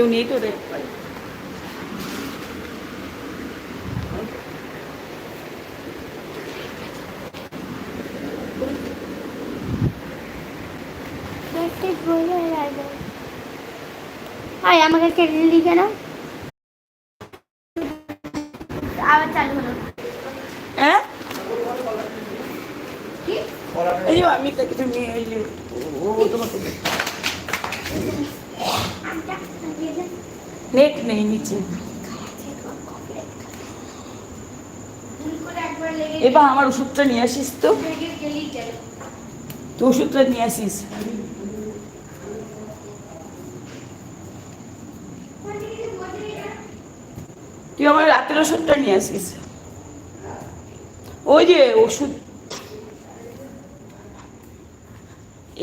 কেউ নেই তো রে হাই আমাকে কেটে দিলি কেন আবার চালু হলো হ্যাঁ কি এই যে আমি তাকে তো নিয়ে এই যে ও ও তোমাকে নেট নেই নিচে এবার আমার ওষুধটা নিয়ে আসিস তো। তুই ওষুধটা নিয়ে আসিস। তুই আমার রাতের ওষুধটা নিয়ে আসিস। ওই যে ওষুধ।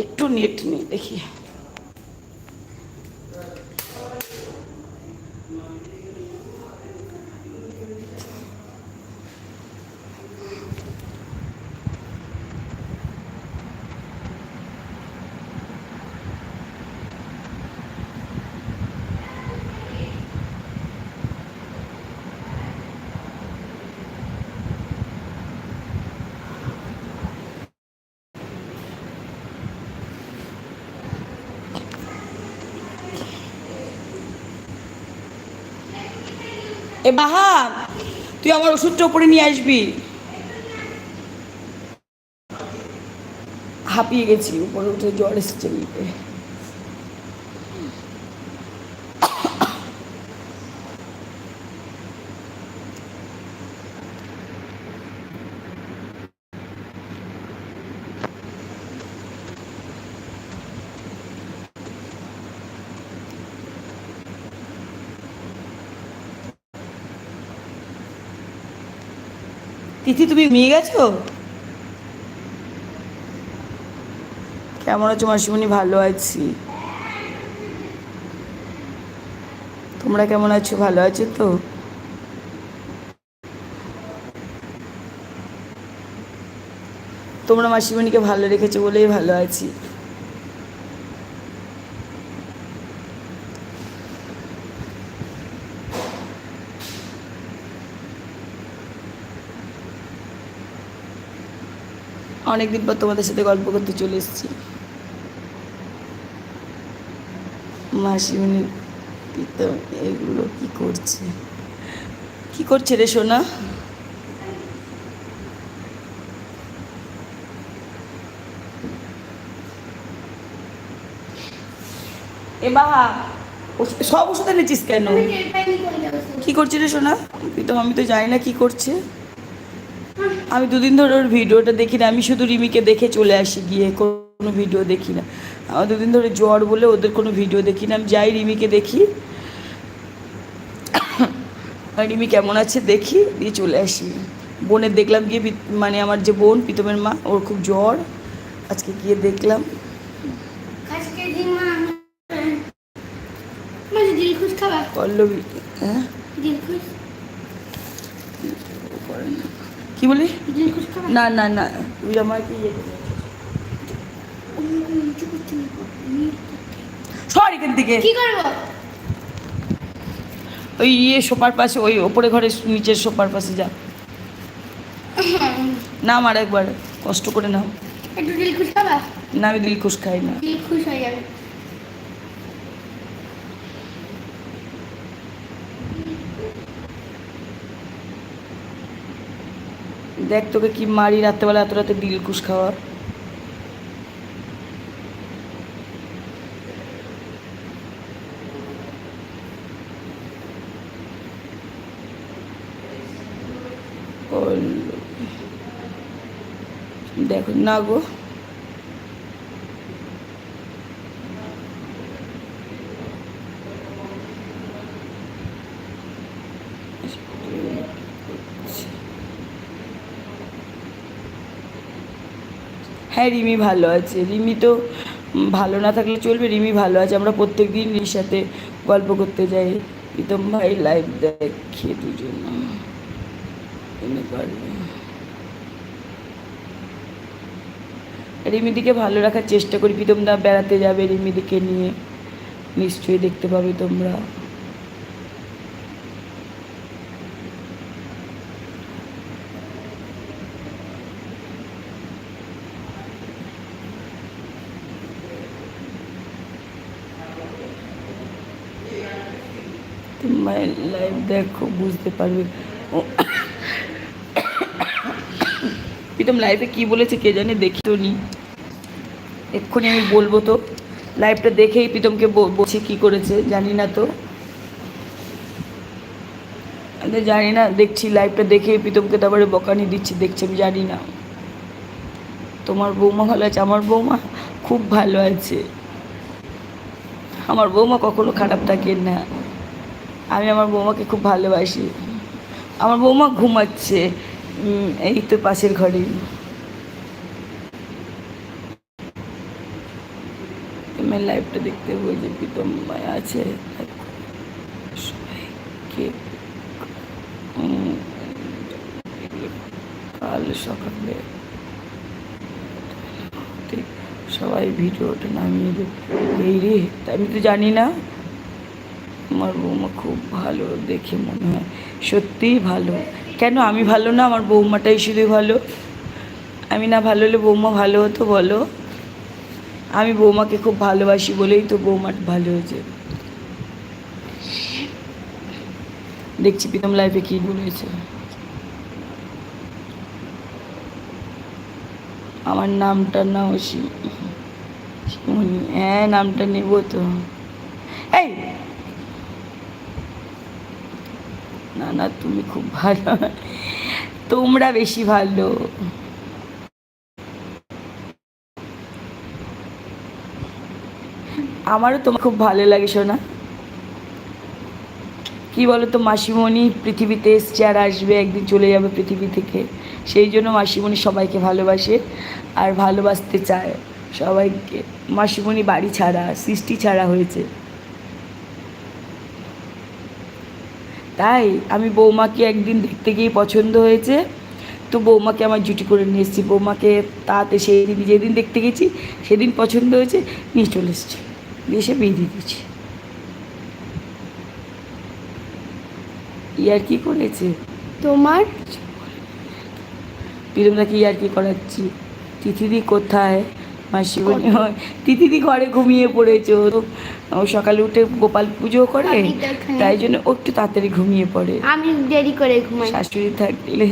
একটু নেট নেই দেখি। এ বাহা তুই আমার ওষুধটা উপরে নিয়ে আসবি। হাঁপিয়ে গেছি উপরে উঠে জ্বর এসেছে। তিথি, তুমি ঘুমিয়ে গেছো? কেমন আছো মাসিমণি? ভালো আছি। তোমরা কেমন আছো? ভালো আছো তো? তোমরা মাসিমণিকে ভালো রেখেছো বলেই ভালো আছি। অনেকদিন পর তোমাদের সাথে গল্প করতে চলে এসেছি। মাসিমণি প্রীতম এগুলো কি করছে? কি করছে রে সোনা? এ ওষ- সব ওষুধ এনেছিস কেন? কি করছে রে সোনা? প্রীতম আমি তো জানি না কি করছে। আমি দুদিন ধরে ওর ভিডিওটা দেখি না আমি শুধু রিমিকে দেখে চলে আসি গিয়ে কোনো ভিডিও দেখি না। আমার দুদিন ধরে জ্বর বলে ওদের কোনো ভিডিও দেখি না আমি যাই রিমিকে দেখি। রিমি কেমন আছে দেখি দিয়ে চলে আসি। বোনের দেখলাম গিয়ে মানে আমার যে বোন প্রীতমের মা ওর খুব জ্বর। আজকে গিয়ে দেখলাম। মানে পল্লবী হ্যাঁ? কি বলি না না না। তুই আমাকে ইয়ে সর এখান থেকে। কি করব? ওই ইয়ে সোপার পাশে ওই ওপরে ঘরে নিচের সোপার পাশে যা। নাম আর একবার কষ্ট করে নাও দিলখুশ না আমি দিলখুশ খাই না। দিলখুশ হয়ে যাবে। দেখ তোকে কি মারি রাত্রেবেলা এত রাতে দিলকুশ খাওয়ার। দেখো না গো। হ্যাঁ রিমি ভালো আছে। রিমি তো ভালো না থাকলে চলবে, রিমি ভালো আছে। আমরা প্রত্যেক দিন রিমির সাথে গল্প করতে যাই। প্রীতম ভাই লাইভ দেখি দুজন। এনে পারবে। রিমিদিকে ভালো রাখার চেষ্টা করি। প্রীতম দা বেড়াতে যাবে রিমিদিকে নিয়ে। নিশ্চয়ই দেখতে পাবে তোমরা তোমরা লাইভ দেখো, বুঝতে পারবে। প্রীতম লাইভে কি বলেছে কে জানে দেখি তো নি। এক্ষুনি আমি বলব তো। লাইভটা দেখেই প্রীতমকে বলছি কি করেছে, জানি না তো। তো জানি না, দেখছি লাইভটা দেখে প্রীতমকে তারপরে বকানি দিচ্ছি, দেখছি আমি জানি না। তোমার বৌমা ভালো আছে? আমার বৌমা খুব ভালো আছে। আমার বৌমা কখনো খারাপ থাকে না। আমি আমার বৌমাকে খুব ভালোবাসি। আমার বৌমা ঘুমাচ্ছে এই তো পাশের ঘরে। তুমি লাইভটা দেখতে সবাইকে উম, কাল সকালে সবাই ভিডিওটা নামিয়ে দেবে। এই রে আমি তো জানি না আমার বৌমা খুব ভালো দেখে মনে হয়। সত্যিই ভালো। কেন? আমি ভালো না, আমার বৌমাটাই শুধু ভালো। আমি না ভালো হলে বৌমা ভালো হতো, বলো? আমি বৌমাকে খুব ভালোবাসি বলেই তো বৌমা ভালো হয়েছে। দেখছি প্রীতম লাইফে কি বলেছে আমার নামটা না শিব হ্যাঁ নামটা নেব তো। এই! না না, তুমি খুব ভালো। তোমরা বেশি ভালো। আমারও তোমার খুব ভালো লাগে শোনা কি বলো তো মাসিমণি পৃথিবীতে এসছে আর আসবে, একদিন চলে যাবে পৃথিবী থেকে। সেই জন্য মাসিমণি সবাইকে ভালোবাসে আর ভালোবাসতে চায় সবাইকে। মাসিমণি বাড়ি ছাড়া, সৃষ্টি ছাড়া হয়েছে। তাই আমি বৌমাকে একদিন দেখতে গিয়ে পছন্দ হয়েছে। তো বৌমাকে আমার জুটি করে নিয়ে এসেছি। বৌমাকে তাতে সেই দিন যেদিন দেখতে গেছি সেদিন পছন্দ হয়েছে। নিয়ে চলে এসেছি। দিয়ে এসে বিয়ে দিয়ে দিয়েছি। ইয়ার কি করেছে? তোমার? পিরমদাকে ইয়ার কি করাচ্ছি? তিথিদি কোথায়? মাসি বলি তিথিদি ঘরে ঘুমিয়ে পড়েছে ও সকালে উঠে গোপাল পুজো করে তাই জন্য ও একটু তাড়াতাড়ি ঘুমিয়ে পড়ে। আমি দেরি করে ঘুমাই। শাশুড়ি থাকলে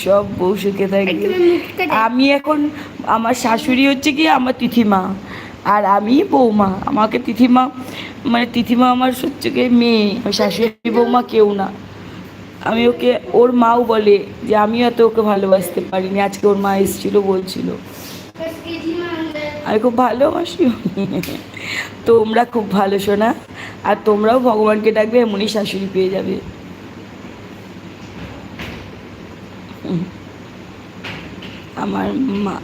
সব বউ সুখে থাকে। আমি এখন আমার শাশুড়ি হচ্ছে কি আমার তিথিমা আর আমি বৌমা। আমাকে তিথিমা মানে তিথিমা আমার হচ্ছে কি মেয়ে। শাশুড়ি বৌমা কেউ না। আমি ওকে ওর মাও বলে যে আমিও এত ওকে ভালোবাসতে পারিনি। আজকে ওর মা এসেছিল বলছিল। আমি খুব ভালোবাসি তোমরা খুব ভালো শোনা আর তোমরাও ভগবানকে ডাকবে, এমনই শাশুড়ি পেয়ে যাবে। আমার মা।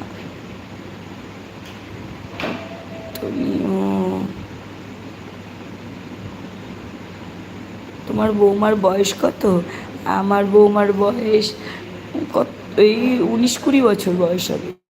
তুমিও। তোমার বৌমার বয়স কত? আমার বৌমার বয়স কত? এই উনিশ কুড়ি বছর বয়স হবে।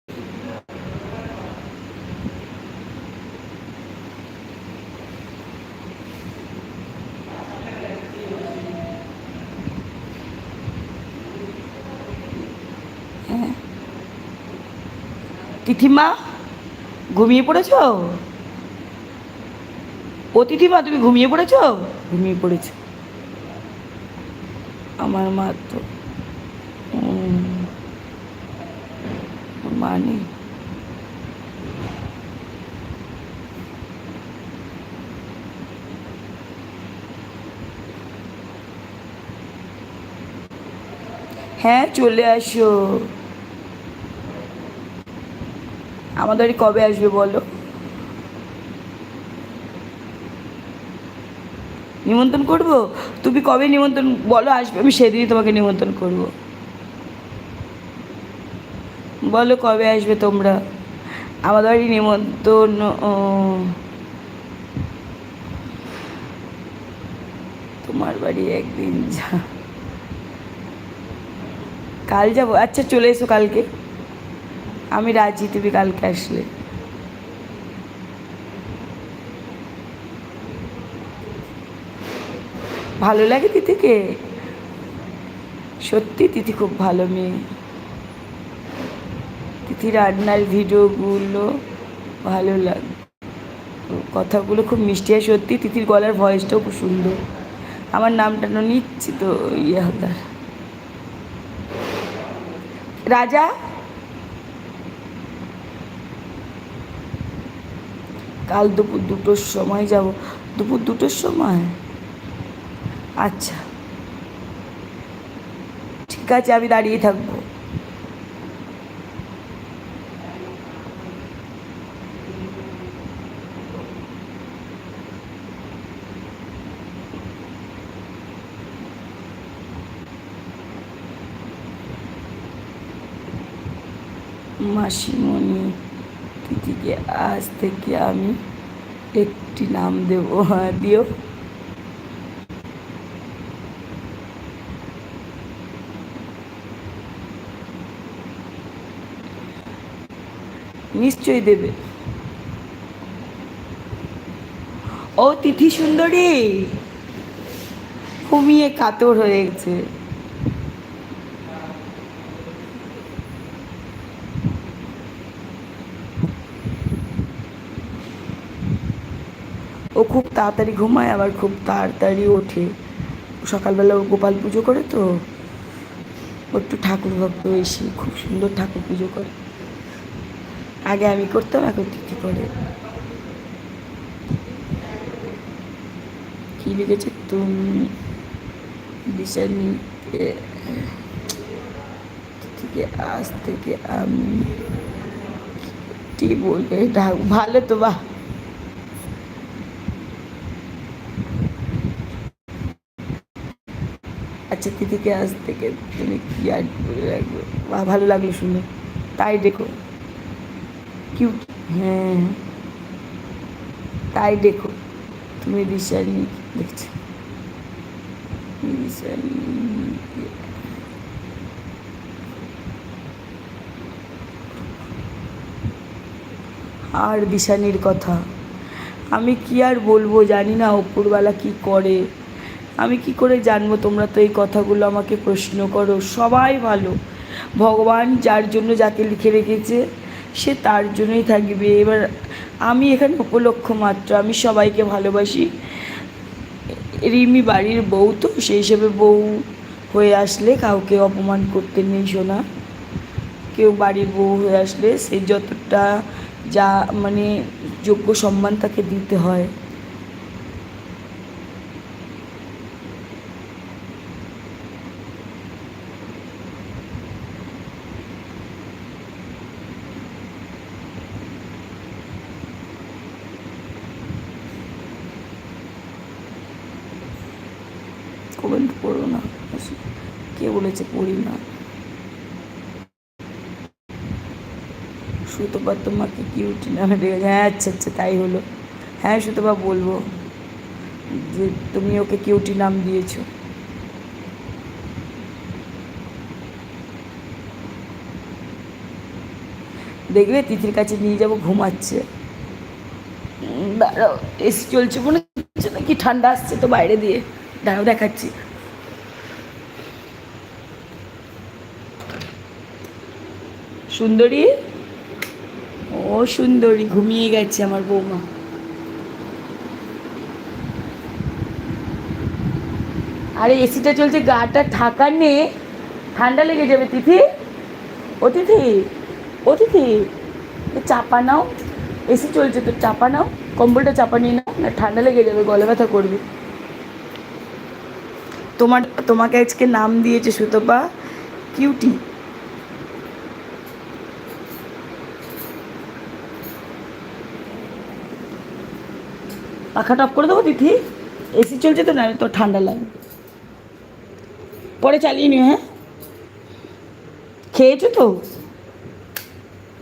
তিথিমা ঘুমিয়ে পড়েছ? অতিথিমা তুমি ঘুমিয়ে পড়েছ? ঘুমিয়ে পড়েছ। আমার মা তো মা নেই। হ্যাঁ চলে আসো। আমাদের কবে আসবে বলো? নিমন্ত্রণ করব? তুমি কবে নিমন্ত্রণ, বলো আসবে, আমি সেদিনই তোমাকে নিমন্ত্রণ করব। বলো কবে আসবে তোমরা? আমাদের বাড়ি নিমন্ত্রণ তোমার বাড়ি একদিন যা। কাল যাব। আচ্ছা চলে এসো কালকে। আমি রাজি, তুমি কালকে আসলে। ভালো লাগে তিথিকে? সত্যি তিথি খুব ভালো মেয়ে। তিথি রান্নার ভিডিওগুলো ভালো লাগে কথাগুলো খুব মিষ্টি আর সত্যি তিথির গলার ভয়েসটাও খুব সুন্দর। আমার নামটা নিচ্ছি তো ইয়ে হতার রাজা? কাল দুপুর দুটোর সময় যাব। দুপুর দুটোর সময়? আচ্ছা। ঠিক আছে, আমি দাঁড়িয়ে থাকব। মাসিমণি। তিথিকে আজ থেকে আমি একটি নাম দেব হ্যাঁ দিও। নিশ্চয়ই দেবে। ও তিথি সুন্দরী, ঘুমিয়ে কাতর হয়ে গেছে। খুব তাড়াতাড়ি ঘুমায়, আবার খুব তাড়াতাড়ি ওঠে। সকালবেলা গোপাল পুজো করে তো একটু ঠাকুর ভক্ত বেশি, খুব সুন্দর ঠাকুর পুজো করে। আগে আমি করতাম, এখন তিথি করে। কি লিখেছে? তুমি থেকে আজ থেকে আমি কি বলবে? ভালো তো বাহ আচ্ছা তিথিকে আজ থেকে তুমি কি আর ভালো লাগল শুনে? তাই দেখো। কিউট হ্যাঁ। তাই দেখো। তুমি দিশানি দেখছ। দিশানি আর বিশানির কথা। আমি কি আর বলব জানি না ওপরবেলা কি করে? আমি কি করে জানব? তোমরা তো এই কথাগুলো আমাকে প্রশ্ন করো। সবাই ভালো। ভগবান যার জন্য যাকে লিখে রেখেছে, সে তার জন্যই থাকবে। এবার আমি এখানে উপলক্ষ মাত্র। আমি সবাইকে ভালোবাসি। রিমি বাড়ির বউ তো, সেই হিসেবে বউ হয়ে আসলে কাউকে অপমান করতে নেই শোনা কেউ বাড়ির বউ হয়ে আসলে সে যতটা যা মানে যোগ্য সম্মান তাকে দিতে হয় কমেন্ট করো না কে বলেছে পড়ি না সুতপা তোমাকে কিউটি নামে ডেকেছে হ্যাঁ আচ্ছা আচ্ছা তাই হলো। হ্যাঁ সুতপা, বলব যে, তুমি ওকে কিউটি নাম দিয়েছ। দেখবে, তিথির কাছে নিয়ে যাব, ঘুমাচ্ছে। দাঁড়াও, এসি চলছে, মনে হচ্ছে নাকি ঠান্ডা আসছে তো বাইরে দিয়ে। দাঁড়াও, দেখাচ্ছি। সুন্দরী? ও সুন্দরী, ঘুমিয়ে গেছে আমার বৌমা। আরে এসিটা চলছে, গাটা ঠাকা নে। ঠান্ডা লেগে যাবে, তিথি। অতিথি তিথি, ও তিথি, এ চাপা নাও। এসি চলছে তো, চাপা নাও। কম্বলটা চাপা নিয়ে নাও, না ঠান্ডা লেগে যাবে, গলা ব্যথা করবে। তোমার, তোমাকে আজকে নাম দিয়েছে সুতপা, কিউটি। পাখাটা অফ করে দেবো, দিদি। এসি চলছে তো না তো ঠান্ডা লাগবে। পরে চালিয়ে নিও হ্যাঁ? খেয়েছো তো?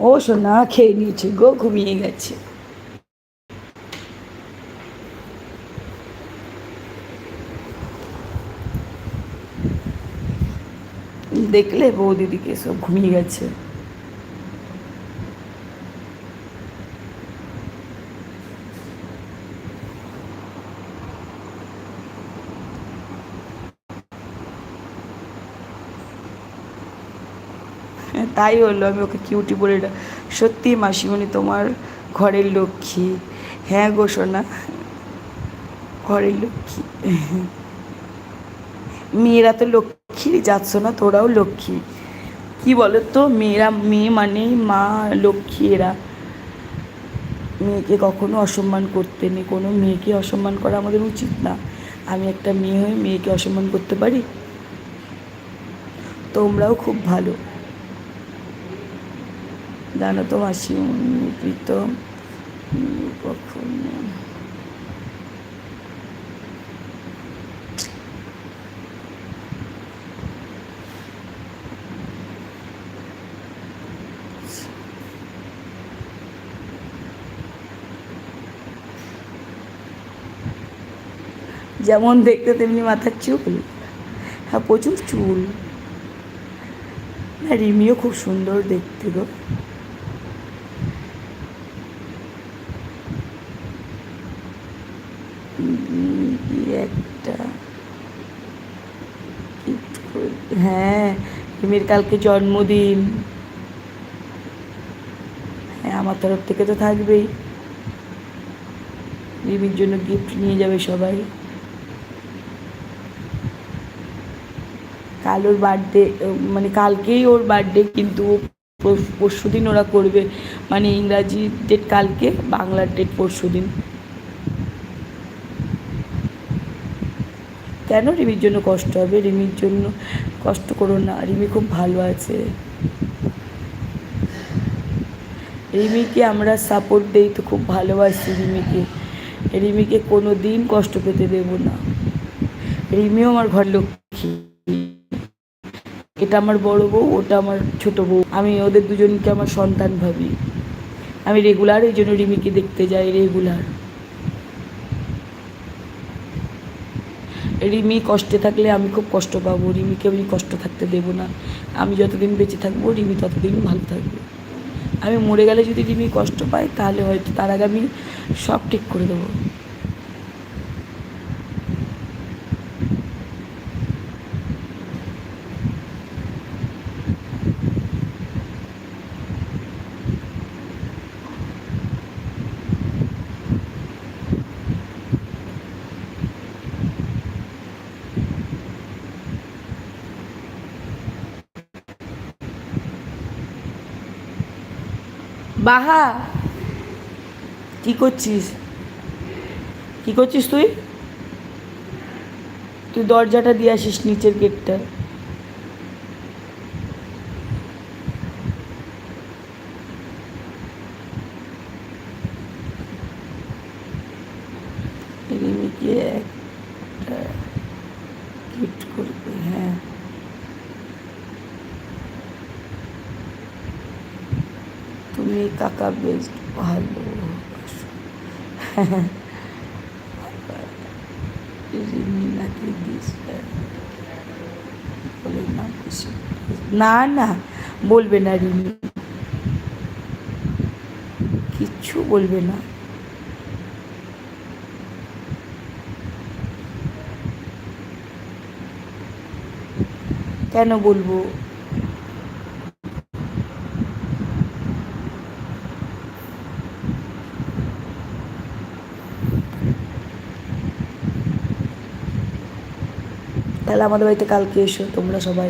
ও সোনা, খেয়ে নিয়েছে গো, ঘুমিয়ে গেছে। দেখলে বৌদিদিকে সব ঘুমিয়ে গেছে। তাই হলো আমি ওকে কিউটি বলে সত্যি মাসিমণি তোমার ঘরের লক্ষ্মী। হ্যাঁ সোনা, ঘরের লক্ষ্মী। মেয়েরা তো লক্ষ্মীরই যাচ্ছ না তোরাও লক্ষ্মী। কি বলো তো মেয়েরা, মেয়ে মানেই মা, লক্ষ্মী এরা। মেয়েকে কখনো অসম্মান করতে নেই, কোনো মেয়েকে অসম্মান করা আমাদের উচিত না। আমি একটা মেয়ে হয়ে মেয়েকে অসম্মান করতে পারি? তোমরাও খুব ভালো। জানো তো মাসি প্রীতম কখনো যেমন দেখতে তেমনি মাথার চুল। হ্যাঁ প্রচুর চুল। না রিমিও খুব সুন্দর দেখতে গো উম, কি একটা gift করে- হ্যাঁ রিমির কালকে জন্মদিন। হ্যাঁ আমার তরফ থেকে তো থাকবেই। রিমির জন্য গিফট নিয়ে যাবে সবাই। কাল ওর বার্থডে মানে কালকেই ওর বার্থডে কিন্তু পরশু দিন ওরা করবে। মানে ইংরাজি ডেট কালকে, বাংলার ডেট পরশু দিন কেন রিমির জন্য কষ্ট হবে? রিমির জন্য কষ্ট করো না। রিমি খুব ভালো আছে। রিমিকে আমরা সাপোর্ট দিই তো খুব ভালোবাসি রিমিকে। রিমিকে কোনো দিন কষ্ট পেতে দেব না। রিমিও আমার ঘর লক্ষ্মী। এটা আমার বড় বউ, ওটা আমার ছোট বউ। আমি ওদের দুজনকে আমার সন্তান ভাবি। আমি রেগুলার এই জন্য রিমিকে দেখতে যাই রেগুলার রিমি কষ্টে থাকলে আমি খুব কষ্ট পাবো, রিমিকে আমি কষ্ট থাকতে দেব না। আমি যতদিন বেঁচে থাকব, রিমি ততদিন ভালো থাকবে। আমি মরে গেলে যদি রিমি কষ্ট পায়, তাহলে হয়তো তার আগে আমি সব ঠিক করে দেবো। বাহা, কি করছিস? কি করছিস তুই? তুই দরজাটা দিয়ে আসিস নিচের গেটটা একটা গিফট করবে হ্যাঁ তুমি কাকা বেশ ভালো রিমি নাকি দিশা বলে না কিছু না না বলবে না রিমি কিচ্ছু বলবে না কেন বলব তাহলে আমাদের বাড়িতে কালকে এসো তোমরা সবাই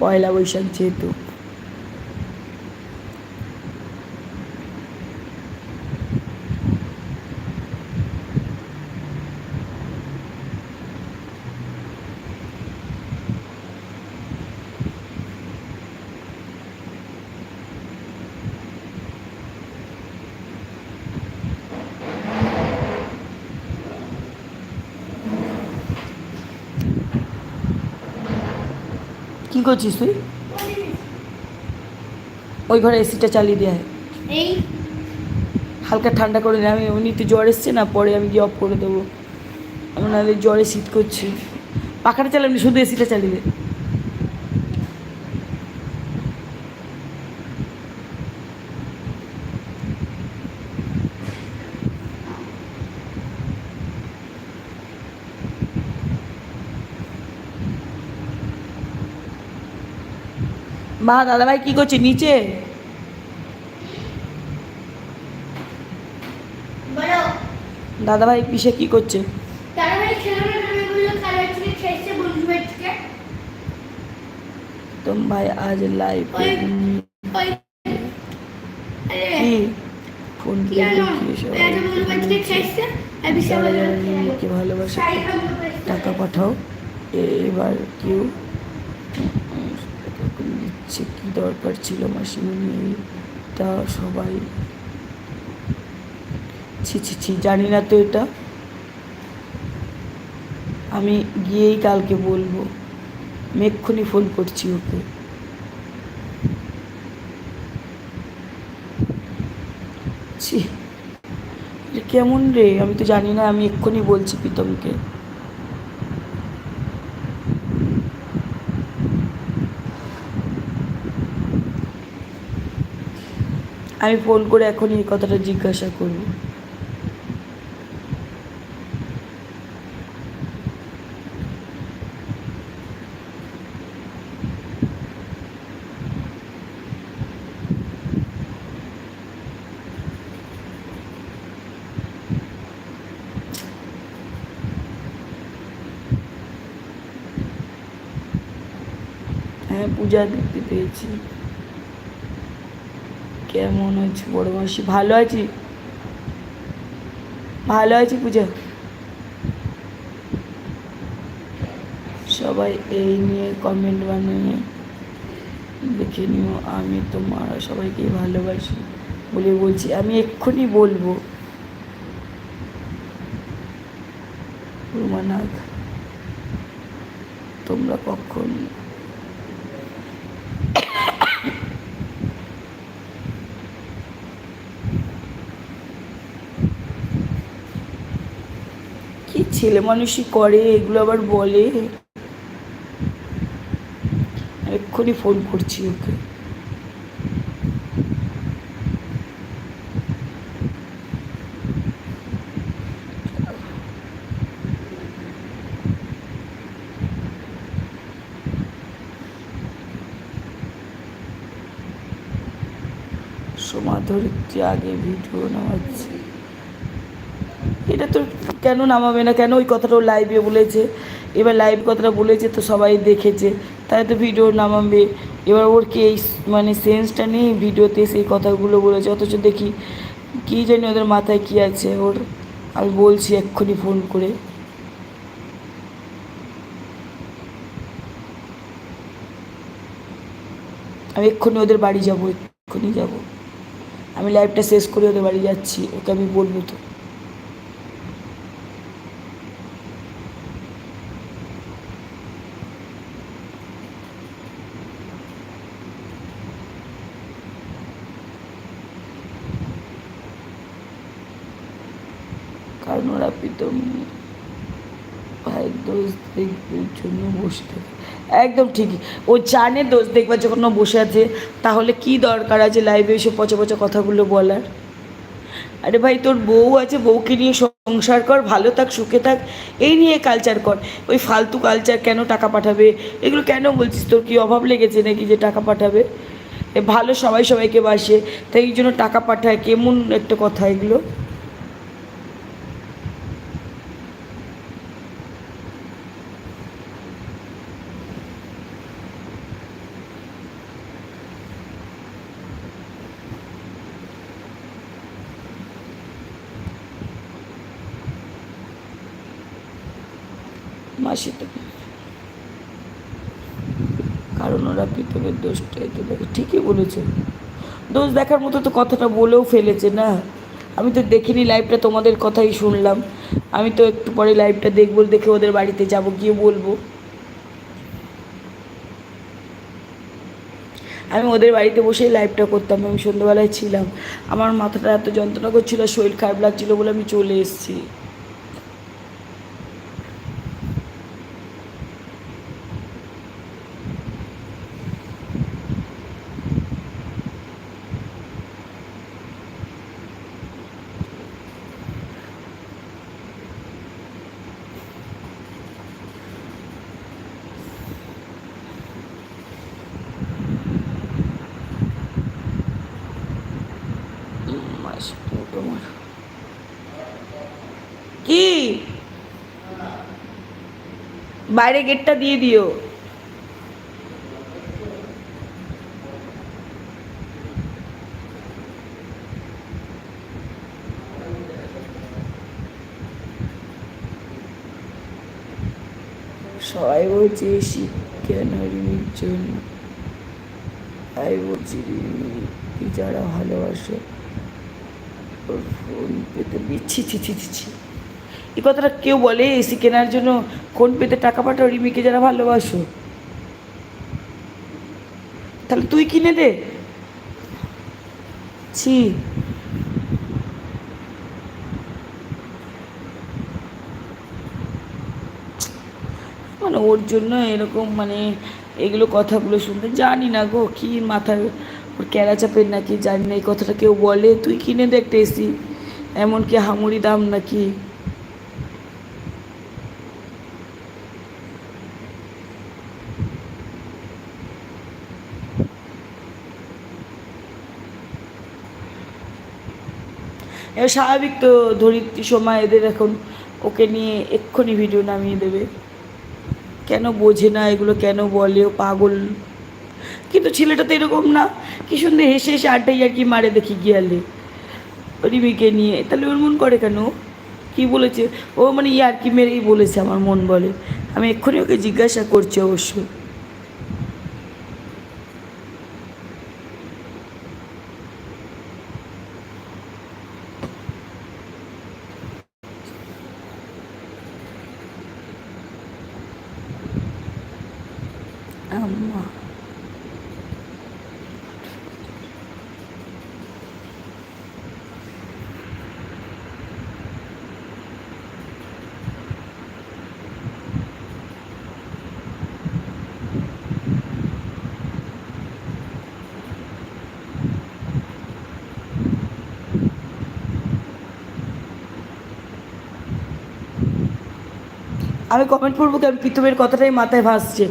পয়লা বৈশাখ যেহেতু। কি করছিস তুই? ওই ঘরে এসিটা চালিয়ে দেওয়া হয় হালকা ঠান্ডা করে নে আমি এমনিতে জ্বর এসছে না পরে আমি গিয়ে অফ করে দেবো। আমি নাহলে জ্বরে শীত করছি। পাখাটা চালাবি শুধু এসিটা চালিয়ে দে। মা দাদাভাই কি করছে? নিচে? দাদাভাই পিসে কি করছে? তুম ভাই আজ লাইভ কি? ফোন ভালোবাসে। টাকা পাঠাও। এবার কেউ দরকার ছিল মাসিমণি তা সবাই। ছি ছি ছি, জানি না তো এটা। আমি গিয়েই কালকে বলব। আমি এক্ষুনি ফোন করছি ওকে। ছি কেমন রে? আমি তো জানি না, আমি এক্ষুনি বলছি প্রীতমকে। আমি ফোন করে এখনই এই কথাটা জিজ্ঞাসা করব হ্যাঁ পূজা দেখতে পেয়েছি। কেমন আছি? বড় মাসি, ভালো আছি? ভালো আছি পূজা? সবাই এই নিয়ে কমেন্ট বানিয়ে দেখে নিও। আমি তোমার সবাইকে ভালোবাসি বলে বলছি। আমি এক্ষুনি বলব। তোমরা কখন কি ছেলে মানুষই করে এগুলো আবার বলে। এক্ষুনি ফোন করছি ওকে। সমাধরিত্রী আগে ভিডিও নামাচ্ছে এটা তো কেন নামাবে না? কেন ওই কথাটা ও লাইভে বলেছে? এবার লাইভ কথাটা বলেছে তো সবাই দেখেছে। তাই তো ভিডিও নামাবে। এবার ওর কি এই মানে সেন্সটা নেই ভিডিওতে সেই কথাগুলো বলেছে? অথচ দেখি, কী জানি ওদের মাথায় কী আছে ওর? আমি বলছি এক্ষুনি ফোন করে। আমি এক্ষুনি ওদের বাড়ি যাব, এক্ষুনি যাব। আমি লাইভটা শেষ করে ওদের বাড়ি যাচ্ছি, ওকে আমি বলব তো কারণ ওরা প্রীতম ভাইয়ের দোষ দেখবার জন্য বসে থাকে। একদম ঠিকই। ও জানে দোষ দেখবার যখন ও বসে আছে, তাহলে কি দরকার আছে লাইভে এসে পচা পচা কথাগুলো বলার? আরে ভাই, তোর বউ আছে, বউকে নিয়ে সংসার কর, ভালো থাক, সুখে থাক, এই নিয়ে কালচার কর। ওই ফালতু কালচার কেন টাকা পাঠাবে? এগুলো কেন বলছিস তোর কি অভাব লেগেছে নাকি যে টাকা পাঠাবে? ভালো সবাই সবাইকে বাসে, তাই এই জন্য টাকা পাঠায়, কেমন একটা কথা এগুলো মাসি তো কারণ ওরা পৃথিবীর দোষটাই তো দেখে ঠিকই বলেছে দোষ দেখার মতো তো কথাটা বলেও ফেলেছে, না? আমি তো দেখিনি লাইভটা তোমাদের কথাই শুনলাম। আমি তো একটু পরে লাইভটা দেখব, দেখে ওদের বাড়িতে যাব, গিয়ে বলব। আমি ওদের বাড়িতে বসেই লাইভটা করতাম, আমি সন্ধ্যাবেলায় ছিলাম। আমার মাথাটা এত যন্ত্রণা করছিল, শরীর খারাপ লাগছিল বলে আমি চলে এসেছি। বাইরে গেটটা দিয়ে দিও। সবাই বলছে, শিক্ষা রিমির জন্য। তাই বলছি যারা ভালোবাসে, ওর ফোন পেতে দিচ্ছি ছি ছি। এই কথাটা কেউ বলে এসি কেনার জন্য ফোন পেতে টাকা পাঠাও, রিমিকে যারা ভালোবাসো। তাহলে তুই কিনে দে। ছি। মানে ওর জন্য এরকম মানে এগুলো কথাগুলো শুনতে জানি না গো, কি মাথায় ওর ক্যারা চাপের নাকি জানি না, এই কথাটা কেউ বলে। তুই কিনে দে একটা এসি এমনকি হামুড়ি দাম নাকি। স্বাভাবিক তো ধরিত্রী সময় এদের এখন ওকে নিয়ে এক্ষুনি ভিডিও নামিয়ে দেবে। কেন বোঝে না এগুলো, কেন বলে ও পাগল? কিন্তু ছেলেটা তো এরকম না। কি সুন্দর হেসে হেসে আড্ডাই আর কি মারে দেখি গিয়ালে। রিমিকে নিয়ে, তাহলে ওর মন করে কেন? কি বলেছে? ও মানে ইয়ার কি মেরেই বলেছে, আমার মন বলে। আমি এক্ষুনি ওকে জিজ্ঞাসা করছি অবশ্য আমি কমেন্ট করব কেন? প্রীতমের কথাটাই মাথায় ভাসছে।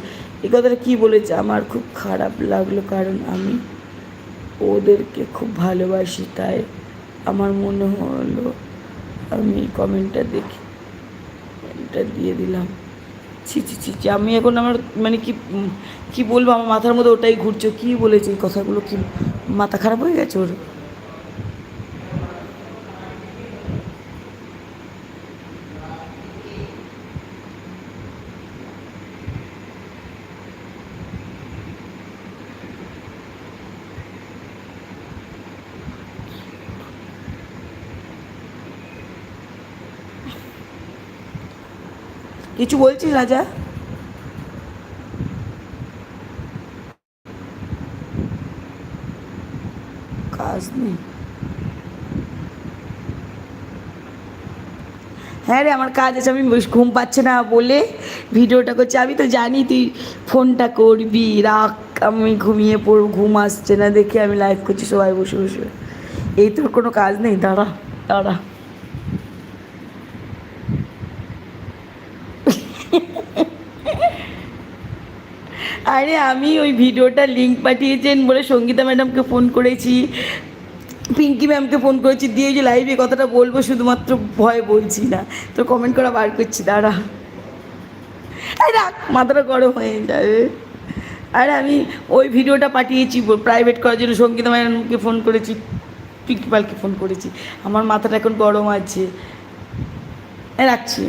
এই কথাটা কী বলেছে? আমার খুব খারাপ লাগল কারণ আমি ওদেরকে খুব ভালোবাসি তাই আমার মনে হলো আমি কমেন্টটা দেখি। কমেন্টটা দিয়ে দিলাম। ছি ছি ছি ছি, আমি এখন আমার মানে কি কি বলব? আমার মাথার মধ্যে ওটাই ঘুরছে। কী বলেছে এই কথাগুলো? কি মাথা খারাপ হয়ে গেছে ওর? কিছু বলছিস রাজা? কাজ নেই। হ্যাঁ রে, আমার কাজ আছে, আমি ঘুম পাচ্ছে না বলে ভিডিওটা করছি। আমি তো জানি তুই ফোনটা করবি, রাখ, আমি ঘুমিয়ে পড়ব, ঘুম আসছে না দেখে আমি লাইভ করছি, সবাই বসে বসে। এই তোর কোনো কাজ নেই? দাঁড়া দাঁড়া। আরে আমি ওই ভিডিওটা লিঙ্ক পাঠিয়েছেন বলে সঙ্গীতা ম্যাডামকে ফোন করেছি পিঙ্কি ম্যামকে ফোন করেছি, দিয়ে যে লাইভে কথাটা বলব, শুধুমাত্র ভয় বলছি না। তো কমেন্ট করা বার করছি, দাঁড়া। রাখ, মাথাটা গরম হয়ে যাবে। আরে আমি ওই ভিডিওটা পাঠিয়েছি প্রাইভেট করার জন্য সঙ্গীতা ম্যাডামকে ফোন করেছি পিঙ্কি পালকে ফোন করেছি। আমার মাথাটা এখন গরম আছে। রাখছি।